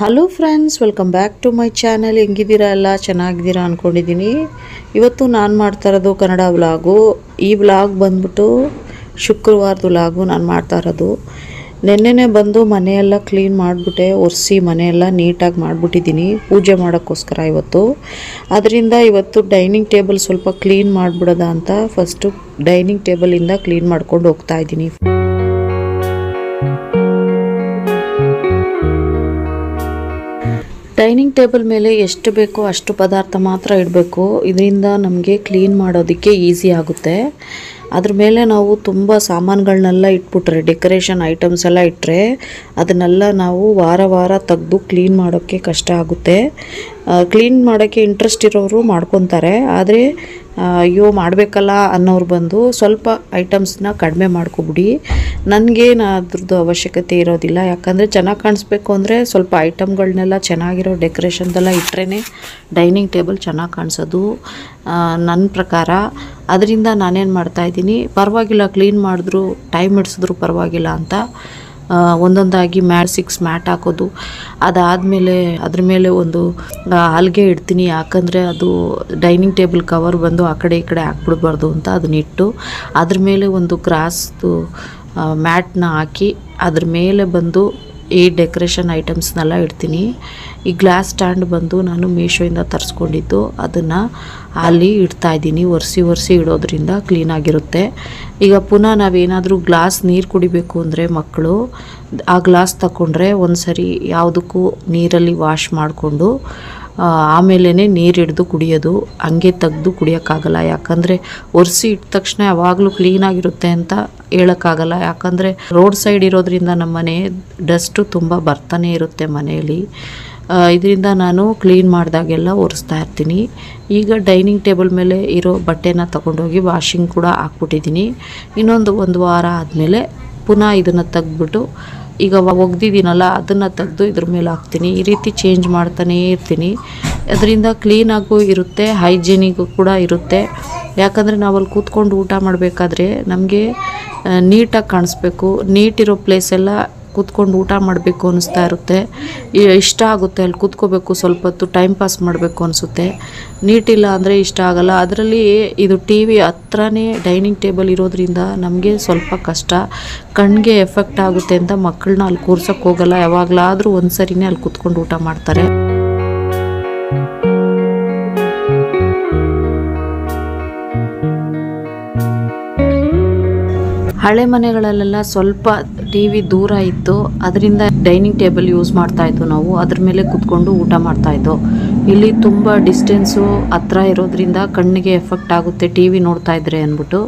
Hello friends welcome back to my channel ಹೆಂಗಿದ್ದೀರಾ ಎಲ್ಲ? ಚೆನ್ನಾಗಿದ್ದೀರಾ ಅಂದ್ಕೊಂಡಿದ್ದೀನಿ ಇವತ್ತು ನಾನು ಮಾಡ್ತಾ ಇರೋದು ಕನ್ನಡ ವ್ಲಾಗು. ಈ ವ್ಲಾಗ್ ಬಂದ್ಬಿಟ್ಟು ಶುಕ್ರವಾರದ ವ್ಲಾಗು ನಾನು ಮಾಡ್ತಾ ಇರೋದು. ನೆನ್ನೆನೆ ಬಂದು ಮನೆಯೆಲ್ಲ ಕ್ಲೀನ್ ಮಾಡಿಬಿಟ್ಟೆ, ಒರೆಸಿ ಮನೆಯೆಲ್ಲ ನೀಟಾಗಿ ಮಾಡಿಬಿಟ್ಟಿದ್ದೀನಿ ಪೂಜೆ ಮಾಡೋಕ್ಕೋಸ್ಕರ ಇವತ್ತು. ಅದರಿಂದ ಇವತ್ತು ಡೈನಿಂಗ್ ಟೇಬಲ್ ಸ್ವಲ್ಪ ಕ್ಲೀನ್ ಮಾಡಿಬಿಡೋದ ಅಂತ ಫಸ್ಟು ಡೈನಿಂಗ್ ಟೇಬಲಿಂದ ಕ್ಲೀನ್ ಮಾಡ್ಕೊಂಡು ಹೋಗ್ತಾ ಇದ್ದೀನಿ. ಡೈನಿಂಗ್ ಟೇಬಲ್ ಮೇಲೆ ಎಷ್ಟು ಬೇಕೋ ಅಷ್ಟು ಪದಾರ್ಥ ಮಾತ್ರ ಇಡಬೇಕು. ಇದರಿಂದ ನಮಗೆ ಕ್ಲೀನ್ ಮಾಡೋದಕ್ಕೆ ಈಸಿ ಆಗುತ್ತೆ. ಅದ್ರ ಮೇಲೆ ನಾವು ತುಂಬ ಸಾಮಾನುಗಳನ್ನೆಲ್ಲ ಇಟ್ಬಿಟ್ರೆ, ಡೆಕೋರೇಷನ್ ಐಟಮ್ಸ್ ಎಲ್ಲ ಇಟ್ಟರೆ ಅದನ್ನೆಲ್ಲ ನಾವು ವಾರ ವಾರ ತೆಗೆದು ಕ್ಲೀನ್ ಮಾಡೋಕ್ಕೆ ಕಷ್ಟ ಆಗುತ್ತೆ. ಕ್ಲೀನ್ ಮಾಡೋಕ್ಕೆ ಇಂಟ್ರೆಸ್ಟ್ ಇರೋರು ಮಾಡ್ಕೊತಾರೆ. ಆದರೆ ಅಯ್ಯೋ, ಮಾಡಬೇಕಲ್ಲ ಅನ್ನೋರು ಬಂದು ಸ್ವಲ್ಪ ಐಟಮ್ಸ್ನ ಕಡಿಮೆ ಮಾಡ್ಕೊಬಿಡಿ. ನನಗೇನು ಅದ್ರದ್ದು ಅವಶ್ಯಕತೆ ಇರೋದಿಲ್ಲ. ಯಾಕಂದರೆ ಚೆನ್ನಾಗಿ ಕಾಣಿಸ್ಬೇಕು ಅಂದರೆ ಸ್ವಲ್ಪ ಐಟಮ್ಗಳನ್ನೆಲ್ಲ ಚೆನ್ನಾಗಿರೋ ಡೆಕೋರೇಷನ್ದೆಲ್ಲ ಇಟ್ಟರೆ ಡೈನಿಂಗ್ ಟೇಬಲ್ ಚೆನ್ನಾಗಿ ಕಾಣಿಸೋದು ನನ್ನ ಪ್ರಕಾರ. ಅದರಿಂದ ನಾನೇನು ಮಾಡ್ತಾಯಿದ್ದೀನಿ ಪರವಾಗಿಲ್ಲ ಕ್ಲೀನ್ ಮಾಡಿದ್ರು ಟೈಮ್ ಹಿಡಿಸಿದ್ರು ಪರವಾಗಿಲ್ಲ ಅಂತ. ಒಂದೊಂದಾಗಿ ಮ್ಯಾಟ್ ಸಿಕ್ಸ್ ಮ್ಯಾಟ್ ಹಾಕೋದು. ಅದಾದಮೇಲೆ ಅದ್ರ ಮೇಲೆ ಒಂದು ಹಲ್ಗೆ ಇಡ್ತೀನಿ. ಯಾಕಂದರೆ ಅದು ಡೈನಿಂಗ್ ಟೇಬಲ್ ಕವರ್ ಬಂದು ಆ ಕಡೆ ಈ ಕಡೆ ಹಾಕ್ಬಿಡ್ಬಾರ್ದು ಅಂತ ಅದನ್ನಿಟ್ಟು ಅದ್ರ ಮೇಲೆ ಒಂದು ಗ್ರಾಸ್ದು ಮ್ಯಾಟ್ನ ಹಾಕಿ, ಅದ್ರ ಮೇಲೆ ಬಂದು ಈ ಡೆಕೋರೇಷನ್ ಐಟಮ್ಸ್ನೆಲ್ಲ ಇಡ್ತೀನಿ. ಈ ಗ್ಲಾಸ್ ಸ್ಟ್ಯಾಂಡ್ ಬಂದು ನಾನು ಮೀಶೋಯಿಂದ ತರಿಸ್ಕೊಂಡಿದ್ದು. ಅದನ್ನು ಅಲ್ಲಿ ಇಡ್ತಾ ಇದ್ದೀನಿ. ಒರೆಸಿ ಒರೆಸಿ ಇಡೋದ್ರಿಂದ ಕ್ಲೀನಾಗಿರುತ್ತೆ ಈಗ ಪುನಃ ನಾವೇನಾದರೂ ಗ್ಲಾಸ್ ನೀರು ಕುಡಿಬೇಕು ಅಂದರೆ ಮಕ್ಕಳು, ಆ ಗ್ಲಾಸ್ ತಗೊಂಡ್ರೆ ಒಂದು ಸರಿ ಯಾವುದಕ್ಕೂ ನೀರಲ್ಲಿ ವಾಶ್ ಮಾಡಿಕೊಂಡು ಆಮೇಲೆ ನೀರು ಹಿಡಿದು ಕುಡಿಯೋದು, ಹಂಗೆ ತೆಗೆದು ಕುಡಿಯೋಕ್ಕಾಗಲ್ಲ. ಯಾಕಂದರೆ ಒರೆಸಿ ಇಟ್ಟ ತಕ್ಷಣ ಯಾವಾಗಲೂ ಕ್ಲೀನಾಗಿರುತ್ತೆ ಅಂತ ಹೇಳೋಕ್ಕಾಗಲ್ಲ. ಯಾಕಂದರೆ ರೋಡ್ ಸೈಡ್ ಇರೋದ್ರಿಂದ ನಮ್ಮ ಮನೆ ಡಸ್ಟು ತುಂಬ ಬರ್ತಾನೆ ಇರುತ್ತೆ ಮನೆಯಲ್ಲಿ. ಇದರಿಂದ ನಾನು ಕ್ಲೀನ್ ಮಾಡಿದಾಗೆಲ್ಲ ಒರೆಸ್ತಾ ಇರ್ತೀನಿ. ಈಗ ಡೈನಿಂಗ್ ಟೇಬಲ್ ಮೇಲೆ ಇರೋ ಬಟ್ಟೆನ ತಗೊಂಡೋಗಿ ವಾಷಿಂಗ್ ಕೂಡ ಹಾಕ್ಬಿಟ್ಟಿದ್ದೀನಿ. ಇನ್ನೊಂದು ಒಂದು ವಾರ ಆದಮೇಲೆ ಪುನಃ ಇದನ್ನು ತೆಗ್ದ್ಬಿಟ್ಟು ಈಗ ಒಗ್ದಿದ್ದೀನಲ್ಲ, ಅದನ್ನು ತೆಗೆದು ಇದ್ರ ಮೇಲೆ ಹಾಕ್ತೀನಿ. ಈ ರೀತಿ ಚೇಂಜ್ ಮಾಡ್ತಾನೇ ಇರ್ತೀನಿ. ಅದರಿಂದ ಕ್ಲೀನಾಗೂ ಇರುತ್ತೆ ಹೈಜೀನಿಗೂ ಕೂಡ ಇರುತ್ತೆ. ಯಾಕಂದರೆ ನಾವಲ್ಲಿ ಕೂತ್ಕೊಂಡು ಊಟ ಮಾಡಬೇಕಾದ್ರೆ ನಮಗೆ ನೀಟಾಗಿ ಕಾಣಿಸ್ಬೇಕು. ನೀಟಿರೋ ಪ್ಲೇಸೆಲ್ಲ ಕೂತ್ಕೊಂಡು ಊಟ ಮಾಡಬೇಕು ಅನ್ನಿಸ್ತಾ ಇರುತ್ತೆ. ಇಷ್ಟ ಆಗುತ್ತೆ ಅಲ್ಲಿ ಕೂತ್ಕೋಬೇಕು, ಸ್ವಲ್ಪ ಹೊತ್ತು ಟೈಮ್ ಪಾಸ್ ಮಾಡಬೇಕು ಅನಿಸುತ್ತೆ ನೀಟಿಲ್ಲ ಅಂದರೆ ಇಷ್ಟ ಆಗಲ್ಲ. ಅದರಲ್ಲಿ ಇದು ಟಿ ವಿ ಹತ್ರನೇ ಡೈನಿಂಗ್ ಟೇಬಲ್ ಇರೋದ್ರಿಂದ ನಮಗೆ ಸ್ವಲ್ಪ ಕಷ್ಟ. ಕಣ್ಣಿಗೆ ಎಫೆಕ್ಟ್ ಆಗುತ್ತೆ ಅಂತ ಮಕ್ಕಳನ್ನ ಅಲ್ಲಿ ಕೂರ್ಸೋಕ್ಕೆ ಹೋಗಲ್ಲ. ಯಾವಾಗಲಾದರೂ ಒಂದು ಸರಿನೇ ಅಲ್ಲಿ ಕೂತ್ಕೊಂಡು ಊಟ ಮಾಡ್ತಾರೆ. ಹಳೆ ಮನೆಗಳಲ್ಲೆಲ್ಲ ಸ್ವಲ್ಪ ಟಿ ವಿ ದೂರ ಇತ್ತು. ಅದರಿಂದ ಡೈನಿಂಗ್ ಟೇಬಲ್ ಯೂಸ್ ಮಾಡ್ತಾ ಇದ್ವು ನಾವು. ಅದ್ರ ಮೇಲೆ ಕುತ್ಕೊಂಡು ಊಟ ಮಾಡ್ತಾ ಇದ್ವು ಇಲ್ಲಿ ತುಂಬ ಡಿಸ್ಟೆನ್ಸು ಹತ್ರ ಇರೋದ್ರಿಂದ ಕಣ್ಣಿಗೆ ಎಫೆಕ್ಟ್ ಆಗುತ್ತೆ. ಟಿ ವಿ ನೋಡ್ತಾ ಇದ್ರೆ ಅಂದ್ಬಿಟ್ಟು.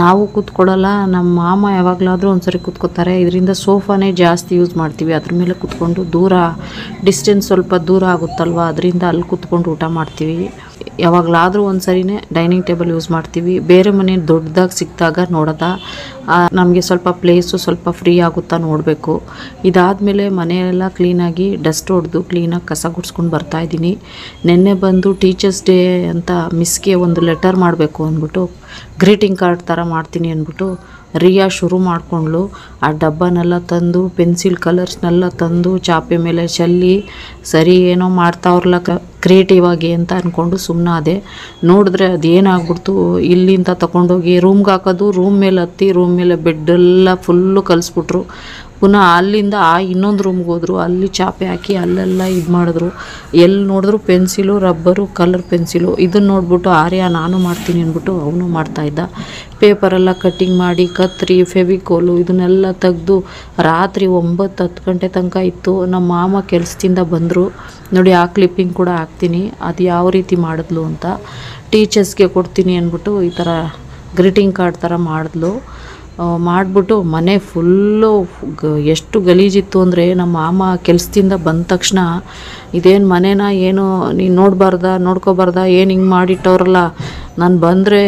ನಾವು ಕೂತ್ಕೊಳ್ಳಲ್ಲ. ನಮ್ಮ ಮಾಮ ಯಾವಾಗಲಾದರೂ ಒಂದ್ಸರಿ ಕೂತ್ಕೋತಾರೆ. ಇದರಿಂದ ಸೋಫಾನೇ ಜಾಸ್ತಿ ಯೂಸ್ ಮಾಡ್ತೀವಿ. ಅದ್ರ ಮೇಲೆ ಕೂತ್ಕೊಂಡು ದೂರ, ಡಿಸ್ಟೆನ್ಸ್ ಸ್ವಲ್ಪ ದೂರ ಆಗುತ್ತಲ್ವ? ಅದರಿಂದ ಅಲ್ಲಿ ಕೂತ್ಕೊಂಡು ಊಟ ಮಾಡ್ತೀವಿ. ಯಾವಾಗಲಾದರೂ ಒಂದು ಸರಿನೇ ಡೈನಿಂಗ್ ಟೇಬಲ್ ಯೂಸ್ ಮಾಡ್ತೀವಿ. ಬೇರೆ ಮನೆ ದೊಡ್ಡದಾಗಿ ಸಿಕ್ಕಿದಾಗ ನೋಡೋದ? ನಮಗೆ ಸ್ವಲ್ಪ ಪ್ಲೇಸು ಸ್ವಲ್ಪ ಫ್ರೀ ಆಗುತ್ತಾ ನೋಡಬೇಕು. ಇದಾದಮೇಲೆ ಮನೆಯೆಲ್ಲ ಕ್ಲೀನಾಗಿ ಡಸ್ಟ್ ಹೊಡೆದು ಕ್ಲೀನಾಗಿ ಕಸ ಗುಡ್ಸ್ಕೊಂಡು ಬರ್ತಾ ಇದ್ದೀನಿ. ನಿನ್ನೆ ಬಂದು ಟೀಚರ್ಸ್ ಡೇ ಅಂತ ಮಿಸ್ಗೆ ಒಂದು ಲೆಟರ್ ಮಾಡಬೇಕು ಅಂದ್ಬಿಟ್ಟು ಗ್ರೀಟಿಂಗ್ ಕಾರ್ಡ್ ಥರ ಮಾಡ್ತೀನಿ ಅಂದ್ಬಿಟ್ಟು ರಿಯಾ ಶುರು ಮಾಡಿಕೊಂಡ್ಳು. ಆ ಡಬ್ಬನೆಲ್ಲ ತಂದು ಪೆನ್ಸಿಲ್ ಕಲರ್ಸ್ನೆಲ್ಲ ತಂದು, ಚಾಪೆ ಮೇಲೆ ಚೆಲ್ಲಿ, ಸರಿ, ಏನೋ ಮಾಡ್ತಾವ್ರಲ್ಲ ಕ್ರಿಯೇಟಿವ್ ಆಗಿ ಅಂತ ಅಂದ್ಕೊಂಡು ಸುಮ್ಮನಾದೆ ನೋಡಿದ್ರೆ ಅದೇನಾಗ್ಬಿಡ್ತು, ಇಲ್ಲಿಂದ ತಗೊಂಡೋಗಿ ರೂಮ್ಗೆ ಹಾಕೋದು ರೂಮ್ ಮೇಲೆ ಹತ್ತಿ ರೂಮ್ ಮೇಲೆ ಬೆಡ್ಡೆಲ್ಲ ಫುಲ್ಲು ಕಲಿಸ್ಬಿಟ್ರು. ಪುನಃ ಅಲ್ಲಿಂದ ಆ ಇನ್ನೊಂದು ರೂಮ್ಗೆ ಹೋದ್ರು. ಅಲ್ಲಿ ಚಾಪೆ ಹಾಕಿ ಅಲ್ಲೆಲ್ಲ ಇದು ಮಾಡಿದ್ರು. ಎಲ್ಲಿ ನೋಡಿದ್ರು ಪೆನ್ಸಿಲು, ರಬ್ಬರು, ಕಲರ್ ಪೆನ್ಸಿಲು. ಇದನ್ನು ನೋಡ್ಬಿಟ್ಟು ಆರ್ಯ, ನಾನು ಮಾಡ್ತೀನಿ ಅಂದ್ಬಿಟ್ಟು ಅವನು ಮಾಡ್ತಾಯಿದ್ದ ಪೇಪರೆಲ್ಲ ಕಟ್ಟಿಂಗ್ ಮಾಡಿ ಕತ್ರಿ, ಫೆವಿಕೋಲು ಇದನ್ನೆಲ್ಲ ತೆಗೆದು ರಾತ್ರಿ ಒಂಬತ್ತು ಹತ್ತು ಗಂಟೆ ತನಕ ಇತ್ತು. ನಮ್ಮ ಮಾಮ ಕೆಲಸದಿಂದ ಬಂದರು. ನೋಡಿ, ಆ ಕ್ಲಿಪ್ಪಿಂಗ್ ಕೂಡ ಹಾಕ್ತೀನಿ. ಅದು ಯಾವ ರೀತಿ ಮಾಡಿದ್ಲು ಅಂತ ಟೀಚರ್ಸ್ಗೆ ಕೊಡ್ತೀನಿ ಅಂದ್ಬಿಟ್ಟು ಈ ಥರ ಗ್ರೀಟಿಂಗ್ ಕಾರ್ಡ್ ಥರ ಮಾಡಿದ್ಲು. ಮಾಡಿಬಿಟ್ಟು ಮನೆ ಫುಲ್ಲು ಎಷ್ಟು ಗಲೀಜಿತ್ತು ಅಂದರೆ ನಮ್ಮ ಮಾಮ ಕೆಲಸದಿಂದ ಬಂದ ತಕ್ಷಣ ಇದೇನು ಮನೇನ ಏನು ನೀನು ನೋಡಬಾರ್ದ, ನೋಡ್ಕೋಬಾರ್ದ, ಏನು ಹಿಂಗೆ ಮಾಡಿಟ್ಟವ್ರಲ್ಲ ನಾನು ಬಂದರೆ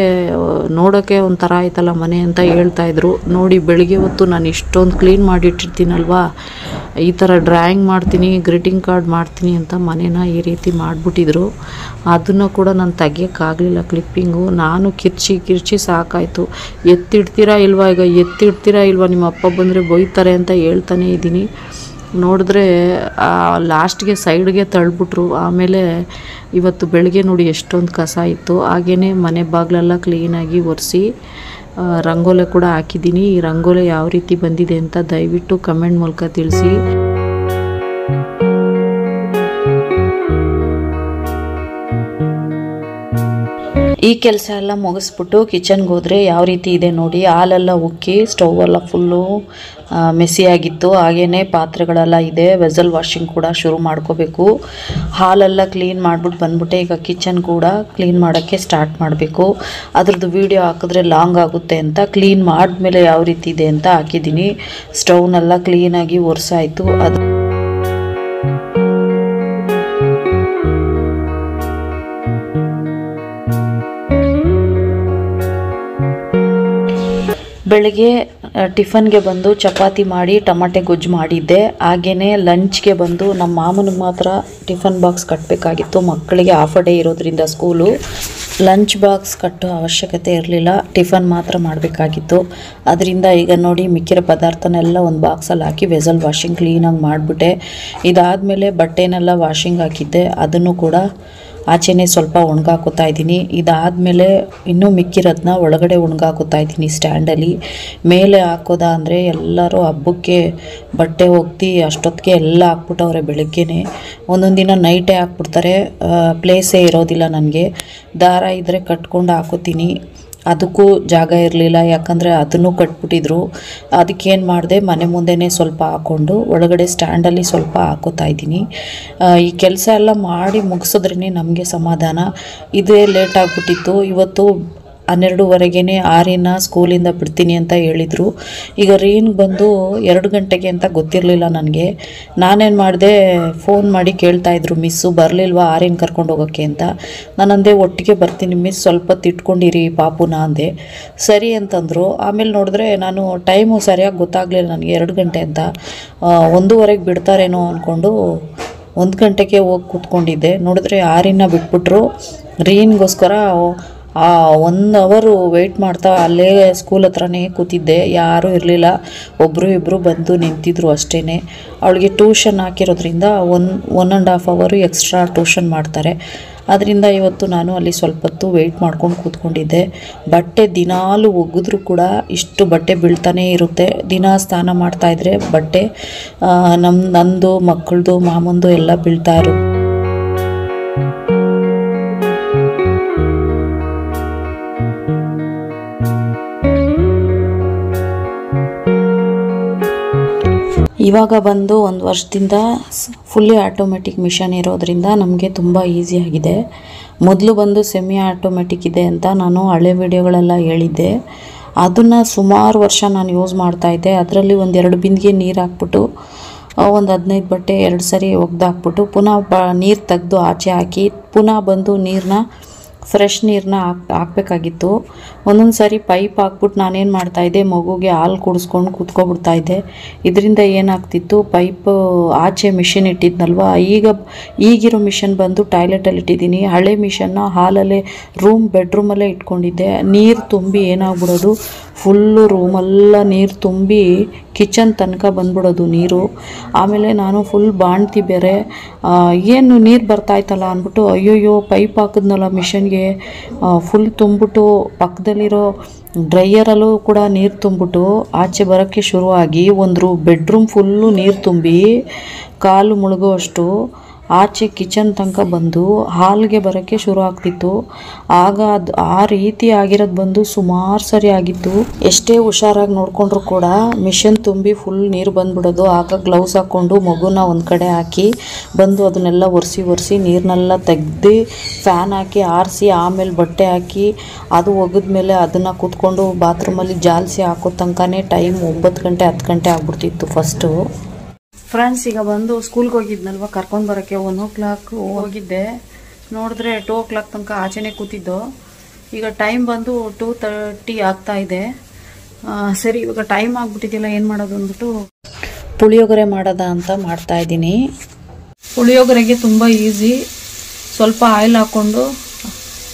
ನೋಡೋಕ್ಕೆ ಒಂಥರ ಆಯ್ತಲ್ಲ ಮನೆ ಅಂತ ಹೇಳ್ತಾಯಿದ್ರು ನೋಡಿ ಬೆಳಿಗ್ಗೆ ಹೊತ್ತು ನಾನು ಇಷ್ಟೊಂದು ಕ್ಲೀನ್ ಮಾಡಿಟ್ಟಿರ್ತೀನಲ್ವಾ? ಈ ಥರ ಡ್ರಾಯಿಂಗ್ ಮಾಡ್ತೀನಿ ಗ್ರೀಟಿಂಗ್ ಕಾರ್ಡ್ ಮಾಡ್ತೀನಿ ಅಂತ ಮನೇನ ಈ ರೀತಿ ಮಾಡಿಬಿಟ್ಟಿದ್ರು. ಅದನ್ನು ಕೂಡ ನಾನು ತೆಗಿಯೋಕ್ಕಾಗಲಿಲ್ಲ ಕ್ಲಿಪ್ಪಿಂಗು ನಾನು ಕಿರ್ಚಿ ಕಿರ್ಚಿ ಸಾಕಾಯಿತು. ಎತ್ತಿಡ್ತೀರಾ ಇಲ್ವಾ ಈಗ? ಎತ್ತಿಡ್ತೀರಾ ಇಲ್ವಾ? ನಿಮ್ಮ ಅಪ್ಪ ಬಂದರೆ ಬೈತಾರೆ ಅಂತ ಹೇಳ್ತಾನೆ ಇದ್ದೀನಿ. ನೋಡಿದ್ರೆ ಲಾಸ್ಟ್ಗೆ ಸೈಡ್ಗೆ ತಳ್ಬಿಟ್ರು. ಆಮೇಲೆ ಇವತ್ತು ಬೆಳಗ್ಗೆ ನೋಡಿ ಎಷ್ಟೊಂದು ಕಸ ಇತ್ತು. ಹಾಗೆಯೇ ಮನೆ ಬಾಗಿಲೆಲ್ಲ ಕ್ಲೀನಾಗಿ ಒರೆಸಿ ರಂಗೋಲೆ ಕೂಡ ಹಾಕಿದ್ದೀನಿ. ಈ ರಂಗೋಲೆ ಯಾವ ರೀತಿ ಬಂದಿದೆ ಅಂತ ದಯವಿಟ್ಟು ಕಮೆಂಟ್ ಮೂಲಕ ತಿಳಿಸಿ. ಈ ಕೆಲಸ ಎಲ್ಲ ಮುಗಿಸ್ಬಿಟ್ಟು ಕಿಚನ್ಗೆ ಹೋದರೆ ಯಾವ ರೀತಿ ಇದೆ ನೋಡಿ. ಹಾಲೆಲ್ಲ ಉಕ್ಕಿ ಸ್ಟವ್ ಎಲ್ಲ ಫುಲ್ಲು ಮೆಸ್ಸಿಯಾಗಿತ್ತು ಹಾಗೆಯೇ ಪಾತ್ರೆಗಳೆಲ್ಲ ಇದೆ. ವೆಸಲ್ ವಾಷಿಂಗ್ ಕೂಡ ಶುರು ಮಾಡ್ಕೋಬೇಕು. ಹಾಲೆಲ್ಲ ಕ್ಲೀನ್ ಮಾಡಿಬಿಟ್ಟು ಬಂದ್ಬಿಟ್ಟೆ. ಈಗ ಕಿಚನ್ ಕೂಡ ಕ್ಲೀನ್ ಮಾಡೋಕ್ಕೆ ಸ್ಟಾರ್ಟ್ ಮಾಡಬೇಕು. ಅದ್ರದ್ದು ವೀಡಿಯೋ ಹಾಕಿದ್ರೆ ಲಾಂಗ್ ಆಗುತ್ತೆ ಅಂತ. ಕ್ಲೀನ್ ಮಾಡಿದ್ಮೇಲೆ ಯಾವ ರೀತಿ ಇದೆ ಅಂತ ಹಾಕಿದ್ದೀನಿ. ಸ್ಟೌವ್ನೆಲ್ಲ ಕ್ಲೀನಾಗಿ ಒರೆಸಾಯಿತು. ಅದು ಬೆಳಗ್ಗೆ ಟಿಫನ್ಗೆ ಬಂದು ಚಪಾತಿ ಮಾಡಿ, ಟಮಾಟೆ ಗೊಜ್ಜು ಮಾಡಿದ್ದೆ. ಹಾಗೆಯೇ ಲಂಚ್ಗೆ ಬಂದು ನಮ್ಮ ಮಾಮನಿಗೆ ಮಾತ್ರ ಟಿಫನ್ ಬಾಕ್ಸ್ ಕಟ್ಟಬೇಕಾಗಿತ್ತು ಮಕ್ಕಳಿಗೆ ಹಾಫ್ ಡೇ ಇರೋದ್ರಿಂದ ಸ್ಕೂಲು ಲಂಚ್ ಬಾಕ್ಸ್ ಕಟ್ಟೋ ಅವಶ್ಯಕತೆ ಇರಲಿಲ್ಲ. ಟಿಫನ್ ಮಾತ್ರ ಮಾಡಬೇಕಾಗಿತ್ತು. ಅದರಿಂದ ಈಗ ನೋಡಿ ಮಿಕ್ಕಿರೋ ಪದಾರ್ಥನೆಲ್ಲ ಒಂದು ಬಾಕ್ಸಲ್ಲಿ ಹಾಕಿ ವೆಸಲ್ ವಾಷಿಂಗ್ ಕ್ಲೀನಾಗಿ ಮಾಡಿಬಿಟ್ಟೆ. ಇದಾದಮೇಲೆ ಬಟ್ಟೆನೆಲ್ಲ ವಾಷಿಂಗ್ ಹಾಕಿದ್ದೆ. ಅದನ್ನು ಕೂಡ ಆಚೆನೇ ಸ್ವಲ್ಪ ಒಣಗಾಕೋತಾ ಇದ್ದೀನಿ. ಇದಾದಮೇಲೆ ಇನ್ನೂ ಮಿಕ್ಕಿರೋದನ್ನ ಒಳಗಡೆ ಒಣಗಾಕೋತಾ ಇದ್ದೀನಿ ಸ್ಟ್ಯಾಂಡಲ್ಲಿ. ಮೇಲೆ ಹಾಕೋದಾ ಅಂದರೆ ಎಲ್ಲರೂ ಹಬ್ಬಕ್ಕೆ ಬಟ್ಟೆ ಹೋಗ್ತಿ ಅಷ್ಟೊತ್ತಿಗೆ ಎಲ್ಲ ಹಾಕ್ಬಿಟ್ಟವ್ರೆ ಬೆಳಗ್ಗೆನೆ. ಒಂದೊಂದು ದಿನ ನೈಟೇ ಹಾಕ್ಬಿಡ್ತಾರೆ. ಪ್ಲೇಸೇ ಇರೋದಿಲ್ಲ ನನಗೆ. ದಾರ ಇದ್ದರೆ ಕಟ್ಕೊಂಡು ಹಾಕೋತೀನಿ ಅದಕ್ಕೂ ಜಾಗ ಇರಲಿಲ್ಲ, ಯಾಕಂದರೆ ಅದನ್ನು ಕಟ್ಬಿಟ್ಟಿದ್ರು. ಅದಕ್ಕೇನು ಮಾಡಿದೆ, ಮನೆ ಮುಂದೆನೇ ಸ್ವಲ್ಪ ಹಾಕ್ಕೊಂಡು ಒಳಗಡೆ ಸ್ಟ್ಯಾಂಡಲ್ಲಿ ಸ್ವಲ್ಪ ಹಾಕೋತಾ ಇದ್ದೀನಿ. ಈ ಕೆಲಸ ಎಲ್ಲ ಮಾಡಿ ಮುಗಿಸಿದ್ರೇ ನಮಗೆ ಸಮಾಧಾನ. ಇದೇ ಲೇಟ್ ಆಗಿಬಿಟ್ಟಿತ್ತು. ಇವತ್ತು ಹನ್ನೆರಡುವರೆಗೇ ಆರಿನ ಸ್ಕೂಲಿಂದ ಬಿಡ್ತೀನಿ ಅಂತ ಹೇಳಿದರು. ಈಗ ರೀನ್ ಬಂದು ಎರಡು ಗಂಟೆಗೆ ಅಂತ ಗೊತ್ತಿರಲಿಲ್ಲ ನನಗೆ. ನಾನೇನು ಮಾಡಿದೆ ಫೋನ್ ಮಾಡಿ ಕೇಳ್ತಾಯಿದ್ರು ಮಿಸ್ಸು, ಬರಲಿಲ್ವಾ ಆರಿನ ಕರ್ಕೊಂಡು ಹೋಗೋಕ್ಕೆ ಅಂತ? ನಾನಂದೆ ಒಟ್ಟಿಗೆ ಬರ್ತೀನಿ ಮಿಸ್, ಸ್ವಲ್ಪ ತಿಟ್ಕೊಂಡಿರಿ ಪಾಪುನ ಅಂದೆ. ಸರಿ ಅಂತಂದರು. ಆಮೇಲೆ ನೋಡಿದ್ರೆ ನಾನು ಟೈಮು ಸರಿಯಾಗಿ ಗೊತ್ತಾಗಲಿಲ್ಲ ನನಗೆ, ಎರಡು ಗಂಟೆ ಅಂತ. ಒಂದೂವರೆಗೆ ಬಿಡ್ತಾರೇನೋ ಅಂದ್ಕೊಂಡು ಒಂದು ಗಂಟೆಗೆ ಹೋಗಿ ಕೂತ್ಕೊಂಡಿದ್ದೆ. ನೋಡಿದ್ರೆ ಆರಿನ ಬಿಟ್ಬಿಟ್ರು. ರೀನ್ಗೋಸ್ಕರ ಆ ಒನ್ ಅವರು ವೇಟ್ ಮಾಡ್ತಾ ಅಲ್ಲೇ ಸ್ಕೂಲ್ ಹತ್ರನೇ ಕೂತಿದ್ದೆ. ಯಾರೂ ಇರಲಿಲ್ಲ. ಒಬ್ಬರು ಇಬ್ಬರು ಬಂದು ನಿಂತಿದ್ರು ಅಷ್ಟೇ ಅವಳಿಗೆ ಟ್ಯೂಷನ್ ಹಾಕಿರೋದ್ರಿಂದ ಒನ್ ಒನ್ ಆ್ಯಂಡ್ ಹಾಫ್ ಅವರು ಎಕ್ಸ್ಟ್ರಾ ಟ್ಯೂಷನ್ ಮಾಡ್ತಾರೆ. ಅದರಿಂದ ಇವತ್ತು ನಾನು ಅಲ್ಲಿ ಸ್ವಲ್ಪ ಹೊತ್ತು ವೆಯ್ಟ್ ಮಾಡ್ಕೊಂಡು ಕೂತ್ಕೊಂಡಿದ್ದೆ. ಬಟ್ಟೆ ದಿನಾಲು ಒಗೆದ್ರೂ ಕೂಡ ಇಷ್ಟು ಬಟ್ಟೆ ಬೀಳ್ತಾನೇ ಇರುತ್ತೆ. ದಿನ ಸ್ನಾನ ಮಾಡ್ತಾಯಿದ್ರೆ ಬಟ್ಟೆ ನಮ್ಮ ನಂದು, ಮಕ್ಕಳದು, ಮಾಮಂದು ಎಲ್ಲ ಬೀಳ್ತಾ ಇರುತ್ತೆ. ಇವಾಗ ಬಂದು ಒಂದು ವರ್ಷದಿಂದ ಫುಲ್ಲಿ ಆಟೋಮೆಟಿಕ್ ಮಿಷನ್ ಇರೋದ್ರಿಂದ ನಮಗೆ ತುಂಬ ಆಗಿದೆ. ಮೊದಲು ಬಂದು ಸೆಮಿ ಆಟೋಮೆಟಿಕ್ ಇದೆ ಅಂತ ನಾನು ಹಳೆ ವಿಡಿಯೋಗಳೆಲ್ಲ ಹೇಳಿದ್ದೆ. ಅದನ್ನು ಸುಮಾರು ವರ್ಷ ನಾನು ಯೂಸ್ ಮಾಡ್ತಾಯಿದ್ದೆ ಅದರಲ್ಲಿ ಒಂದು ಎರಡು ಬಿಂದಿಗೆ ನೀರು ಹಾಕ್ಬಿಟ್ಟು ಒಂದು ಹದಿನೈದು ಬಟ್ಟೆ ಎರಡು ಸರಿ ಒಗ್ದಾಕ್ಬಿಟ್ಟು ಪುನಃ ಬ, ನೀರು ತೆಗೆದು ಆಚೆ ಹಾಕಿ, ಪುನಃ ಬಂದು ನೀರನ್ನ ಫ್ರೆಶ್ ನೀರನ್ನ ಹಾಕ್, ಹಾಕ್ಬೇಕಾಗಿತ್ತು. ಒಂದೊಂದು ಸಾರಿ ಪೈಪ್ ಹಾಕ್ಬಿಟ್ಟು ನಾನೇನು ಮಾಡ್ತಾಯಿದ್ದೆ ಮಗುಗೆ ಹಾಲು ಕುಡಿಸ್ಕೊಂಡು ಕೂತ್ಕೊಬಿಡ್ತಾ ಇದ್ದೆ. ಇದರಿಂದ ಏನಾಗ್ತಿತ್ತು, ಪೈಪ್ ಆಚೆ ಮಿಷಿನ್ ಇಟ್ಟಿದ್ನಲ್ವ, ಈಗ ಈಗಿರೋ ಮಿಷನ್ ಬಂದು ಟಾಯ್ಲೆಟಲ್ಲಿ ಇಟ್ಟಿದ್ದೀನಿ. ಹಳೆ ಮಿಷನ್ನ ಹಾಲಲ್ಲೇ ರೂಮ್, ಬೆಡ್ರೂಮಲ್ಲೇ ಇಟ್ಕೊಂಡಿದ್ದೆ. ನೀರು ತುಂಬಿ ಏನಾಗ್ಬಿಡೋದು ಫುಲ್ಲು ರೂಮೆಲ್ಲ ನೀರು ತುಂಬಿ ಕಿಚನ್ ತನಕ ಬಂದ್ಬಿಡೋದು ನೀರು. ಆಮೇಲೆ ನಾನು ಫುಲ್ ಬಾಣ್ತಿ ಬೇರೆ ಏನು ನೀರು ಬರ್ತಾಯ್ತಲ್ಲ ಅಂದ್ಬಿಟ್ಟು, ಅಯ್ಯೋಯ್ಯೋ, ಪೈಪ್ ಹಾಕಿದ್ನಲ್ಲ ಮಿಷನ್ಗೆ ಫುಲ್ ತುಂಬಿಟ್ಟು ಪಕ್ಕದಲ್ಲಿರೋ ಡ್ರೈಯರಲ್ಲೂ ಕೂಡ ನೀರು ತುಂಬಿಟ್ಟು ಆಚೆ ಬರೋಕ್ಕೆ ಶುರುವಾಗಿ ಒಂದು ಬೆಡ್ರೂಮ್ ಫುಲ್ಲು ನೀರು ತುಂಬಿ ಕಾಲು ಮುಳುಗುವಷ್ಟು ಆಚೆ ಕಿಚನ್ ತನಕ ಬಂದು ಹಾಲ್ಗೆ ಬರೋಕ್ಕೆ ಶುರು ಆಗ್ತಿತ್ತು. ಆಗ ಅದು ಆ ರೀತಿ ಆಗಿರೋದು ಬಂದು ಸುಮಾರು ಸರಿ ಆಗಿತ್ತು. ಎಷ್ಟೇ ಹುಷಾರಾಗಿ ನೋಡಿಕೊಂಡ್ರು ಕೂಡ ಮಿಷನ್ ತುಂಬಿ ಫುಲ್ ನೀರು ಬಂದ್ಬಿಡೋದು. ಆಗ ಗ್ಲೌಸ್ ಹಾಕ್ಕೊಂಡು ಮಗುನ ಒಂದು ಕಡೆ ಹಾಕಿ ಬಂದು ಅದನ್ನೆಲ್ಲ ಒರೆಸಿ ಒರೆಸಿ ನೀರನ್ನೆಲ್ಲ ತೆಗ್ದು ಫ್ಯಾನ್ ಹಾಕಿ ಆರಿಸಿ ಆಮೇಲೆ ಬಟ್ಟೆ ಹಾಕಿ ಅದು ಒಗೆದ್ಮೇಲೆ ಅದನ್ನು ಕೂತ್ಕೊಂಡು ಬಾತ್ರೂಮಲ್ಲಿ ಜಾಲಿಸಿ ಹಾಕೋ ತನಕನೇ ಟೈಮ್ ಒಂಬತ್ತು ಗಂಟೆ ಹತ್ತು ಗಂಟೆ ಆಗ್ಬಿಡ್ತಿತ್ತು ಫಸ್ಟು ಫ್ರೆಂಡ್ಸ್ ಈಗ ಬಂದು ಸ್ಕೂಲ್ಗೆ ಹೋಗಿದ್ನಲ್ವ? ಕರ್ಕೊಂಡು ಬರೋಕ್ಕೆ ಒನ್ ಓ ಕ್ಲಾಕ್ ಹೋಗಿದ್ದೆ. ನೋಡಿದ್ರೆ ಟೂ ಓ ಕ್ಲಾಕ್ ತನಕ ಆಚೆನೇ ಕೂತಿದ್ದು. ಈಗ ಟೈಮ್ ಬಂದು ಟೂ ತರ್ಟಿ ಆಗ್ತಾ ಇದೆ. ಸರಿ, ಇವಾಗ ಟೈಮ್ ಆಗಿಬಿಟ್ಟಿದ್ದಿಲ್ಲ ಏನು ಮಾಡೋದು ಅಂದ್ಬಿಟ್ಟು ಪುಳಿಯೋಗರೆ ಮಾಡೋದ ಅಂತ ಮಾಡ್ತಾ ಇದ್ದೀನಿ. ಪುಳಿಯೋಗರೆಗೆ ತುಂಬ ಈಸಿ ಸ್ವಲ್ಪ ಆಯಿಲ್ ಹಾಕ್ಕೊಂಡು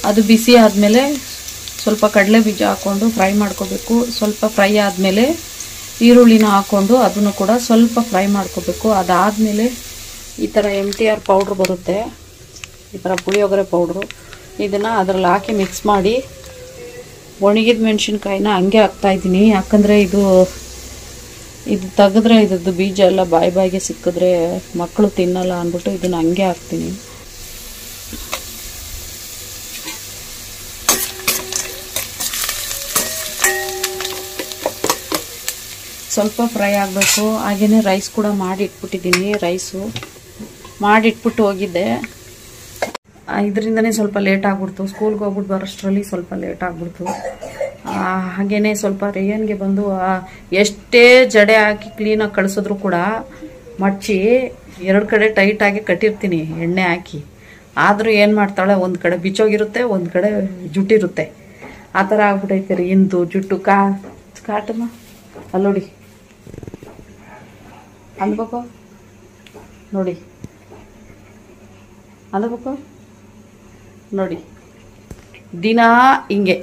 ಅದು ಬಿಸಿ ಆದಮೇಲೆ ಸ್ವಲ್ಪ ಕಡಲೆ ಬೀಜ ಹಾಕ್ಕೊಂಡು ಫ್ರೈ ಮಾಡ್ಕೋಬೇಕು. ಸ್ವಲ್ಪ ಫ್ರೈ ಆದಮೇಲೆ ಈರುಳ್ಳಿನ ಹಾಕ್ಕೊಂಡು ಅದನ್ನು ಕೂಡ ಸ್ವಲ್ಪ ಫ್ರೈ ಮಾಡ್ಕೋಬೇಕು. ಅದಾದಮೇಲೆ ಈ ಥರ ಎಂ ಟಿ ಆರ್ ಪೌಡ್ರ್ ಬರುತ್ತೆ. ಈ ಥರ ಪುಳಿಯೋಗರೆ ಪೌಡ್ರು ಇದನ್ನು ಅದರಲ್ಲಿ ಹಾಕಿ ಮಿಕ್ಸ್ ಮಾಡಿ ಒಣಗಿದ ಮೆಣಸಿನ್ಕಾಯಿನ ಹಂಗೆ ಹಾಕ್ತಾಯಿದ್ದೀನಿ ಯಾಕಂದರೆ ಇದು ಇದು ತೆಗೆದ್ರೆ ಇದ್ರದ್ದು ಬೀಜ ಎಲ್ಲ ಬಾಯಿ ಬಾಯಿಗೆ ಸಿಕ್ಕಿದ್ರೆ ಮಕ್ಕಳು ತಿನ್ನಲ್ಲ ಅಂದ್ಬಿಟ್ಟು ಇದನ್ನು ಹಂಗೆ ಹಾಕ್ತೀನಿ. ಸ್ವಲ್ಪ ಫ್ರೈ ಆಗಬೇಕು. ಹಾಗೆಯೇ ರೈಸ್ ಕೂಡ ಮಾಡಿ ಇಟ್ಬಿಟ್ಟಿದ್ದೀನಿ ರೈಸು ಮಾಡಿಟ್ಬಿಟ್ಟು ಹೋಗಿದ್ದೆ. ಇದರಿಂದನೇ ಸ್ವಲ್ಪ ಲೇಟ್ ಆಗ್ಬಿಡ್ತು. ಸ್ಕೂಲ್ಗೆ ಹೋಗ್ಬಿಟ್ಟು ಬರೋಷ್ಟರಲ್ಲಿ ಸ್ವಲ್ಪ ಲೇಟ್ ಆಗ್ಬಿಡ್ತು. ಹಾಗೆಯೇ ಸ್ವಲ್ಪ ರೇಯನ್ಗೆ ಬಂದು ಎಷ್ಟೇ ಜಡೆ ಹಾಕಿ ಕ್ಲೀನಾಗಿ ಕಳಿಸಿದ್ರು ಕೂಡ ಮಚ್ಚಿ ಎರಡು ಕಡೆ ಟೈಟಾಗಿ ಕಟ್ಟಿರ್ತೀನಿ, ಎಣ್ಣೆ ಹಾಕಿ. ಆದರೂ ಏನು ಮಾಡ್ತಾಳೆ, ಒಂದು ಕಡೆ ಬಿಚ್ಚೋಗಿರುತ್ತೆ, ಒಂದು ಕಡೆ ಜುಟ್ಟಿರುತ್ತೆ. ಆ ಥರ ಆಗ್ಬಿಟ್ಟೈತೆ ರೀ, ಇಂದು ಜುಟ್ಟು. ಕಾ, ಕಾಟಮ್ಮ, ಅಲ್ಲೋಡಿ. ಅನ್ಬೇಕು ನೋಡಿ. ಅನ್ಬೇಕು ನೋಡಿ. ದಿನ ಹಿಂಗೆ.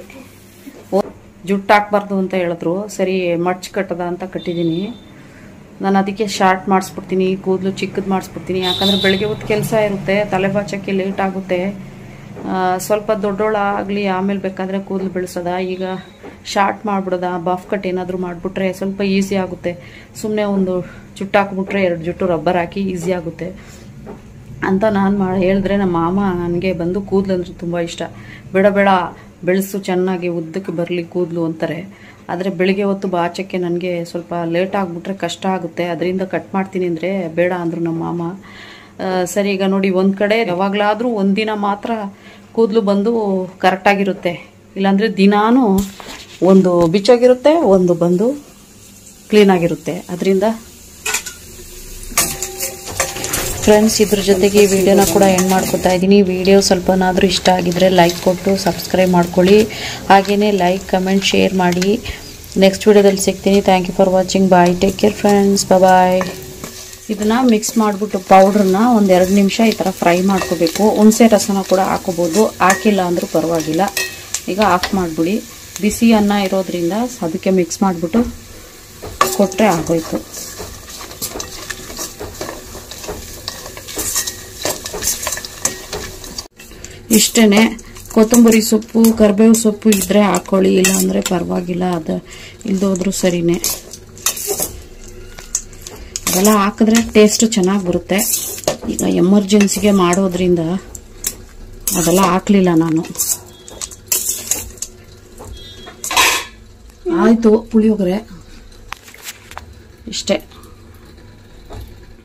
ಜುಟ್ಟು ಹಾಕ್ಬಾರ್ದು ಅಂತ ಹೇಳಿದ್ರು. ಸರಿ, ಮಡ್ಚ್ ಕಟ್ಟದ ಅಂತ ಕಟ್ಟಿದ್ದೀನಿ ನಾನು ಅದಕ್ಕೆ ಶಾರ್ಟ್ ಮಾಡಿಸ್ಬಿಡ್ತೀನಿ, ಕೂದಲು ಚಿಕ್ಕದು ಮಾಡಿಸ್ಬಿಡ್ತೀನಿ. ಯಾಕಂದರೆ ಬೆಳಗ್ಗೆ ಹೊತ್ತು ಕೆಲಸ ಇರುತ್ತೆ, ತಲೆ ಬಾಚಕ್ಕೆ ಲೇಟ್ ಆಗುತ್ತೆ. ಸ್ವಲ್ಪ ದೊಡ್ಡೋಳಾಗಲಿ, ಆಮೇಲೆ ಬೇಕಾದರೆ ಕೂದಲು ಬೆಳೆಸೋದ? ಈಗ ಶಾರ್ಟ್ ಮಾಡ್ಬಿಡೋದ ಬಾಫ್ ಕಟ್ ಏನಾದರೂ ಮಾಡಿಬಿಟ್ರೆ ಸ್ವಲ್ಪ ಈಸಿ ಆಗುತ್ತೆ. ಸುಮ್ಮನೆ ಒಂದು ಜುಟ್ಟು ಹಾಕ್ಬಿಟ್ರೆ ಎರಡು ಜುಟ್ಟು ರಬ್ಬರ್ ಹಾಕಿ ಈಸಿ ಆಗುತ್ತೆ. ಅಂತ ನಾನು ಮಾಡಿ ಹೇಳಿದ್ರೆ ನಮ್ಮ ಮಾಮ ನನಗೆ ಬಂದು ಕೂದಲು ಅಂದರೆ ತುಂಬ ಇಷ್ಟ. ಬೇಡ ಬೇಡ, ಬೆಳೆಸು ಚೆನ್ನಾಗಿ ಉದ್ದಕ್ಕೆ ಬರಲಿ ಕೂದಲು ಅಂತಾರೆ. ಆದರೆ ಬೆಳಿಗ್ಗೆ ಹೊತ್ತು ಬಾಚಕ್ಕೆ ನನಗೆ ಸ್ವಲ್ಪ ಲೇಟ್ ಆಗಿಬಿಟ್ರೆ ಕಷ್ಟ ಆಗುತ್ತೆ. ಅದರಿಂದ ಕಟ್ ಮಾಡ್ತೀನಿ ಅಂದರೆ ಬೇಡ ಅಂದರು ನಮ್ಮ ಮಾಮ. ಸರಿ, ಈಗ ನೋಡಿ ಒಂದು ಕಡೆ ಯಾವಾಗಲಾದರೂ ಒಂದಿನ ಮಾತ್ರ ಕೂದಲು ಬಂದು ಕರೆಕ್ಟಾಗಿರುತ್ತೆ ಇಲ್ಲಾಂದರೆ ದಿನಾನು ಒಂದು ಬಿಚ್ಚೋಗಿರುತ್ತೆ ಒಂದು ಬಂದು ಕ್ಲೀನಾಗಿರುತ್ತೆ ಅದರಿಂದ ಫ್ರೆಂಡ್ಸ್ ಇದ್ರ ಜೊತೆಗೆ ಈ ವಿಡಿಯೋನ ಕೂಡ ಎಂಡ್ ಮಾಡ್ಕೊತಾ ಇದ್ದೀನಿ. ವಿಡಿಯೋ ಸ್ವಲ್ಪನಾದರೂ ಇಷ್ಟ ಆಗಿದ್ರೆ ಲೈಕ್ ಕೊಟ್ಟು ಸಬ್ಸ್ಕ್ರೈಬ್ ಮಾಡ್ಕೊಳ್ಳಿ. ಹಾಗೆಯೇ ಲೈಕ್ ಕಮೆಂಟ್ ಶೇರ್ ಮಾಡಿ. ನೆಕ್ಸ್ಟ್ ವಿಡಿಯೋದಲ್ಲಿ ಸಿಗ್ತೀನಿ. Thank you for watching bye take care friends bye ಇದನ್ನು ಮಿಕ್ಸ್ ಮಾಡಿಬಿಟ್ಟು ಪೌಡ್ರನ್ನ ಒಂದು ಎರಡು ನಿಮಿಷ ಈ ಥರ ಫ್ರೈ ಮಾಡ್ಕೋಬೇಕು. ಹುಣಸೆ ರಸನ ಕೂಡ ಹಾಕೋಬೋದು. ಹಾಕಿಲ್ಲ ಅಂದರೂ ಪರವಾಗಿಲ್ಲ. ಈಗ ಆಫ್ ಮಾಡಿಬಿಡಿ. ಬಿಸಿ ಅನ್ನ ಇರೋದ್ರಿಂದ ಅದಕ್ಕೆ ಮಿಕ್ಸ್ ಮಾಡಿಬಿಟ್ಟು ಕೊಟ್ಟರೆ ಆಗೋಯ್ತು. ಇಷ್ಟೇ ಕೊತ್ತಂಬರಿ ಸೊಪ್ಪು, ಕರ್ಬೇವು ಸೊಪ್ಪು ಇದ್ದರೆ ಹಾಕೊಳ್ಳಿ ಇಲ್ಲ ಅಂದರೆ ಪರವಾಗಿಲ್ಲ, ಅದು ಇಲ್ದೋದ್ರೂ ಸರಿನೇ. ಅದೆಲ್ಲ ಹಾಕಿದ್ರೆ ಟೇಸ್ಟ್ ಚೆನ್ನಾಗಿ ಬರುತ್ತೆ. ಈಗ ಎಮರ್ಜೆನ್ಸಿಗೆ ಮಾಡೋದ್ರಿಂದ ಅದೆಲ್ಲ ಹಾಕಲಿಲ್ಲ ನಾನು. ಆಯಿತು ಪುಳಿಯೋಗರೆ. ಇಷ್ಟೇ.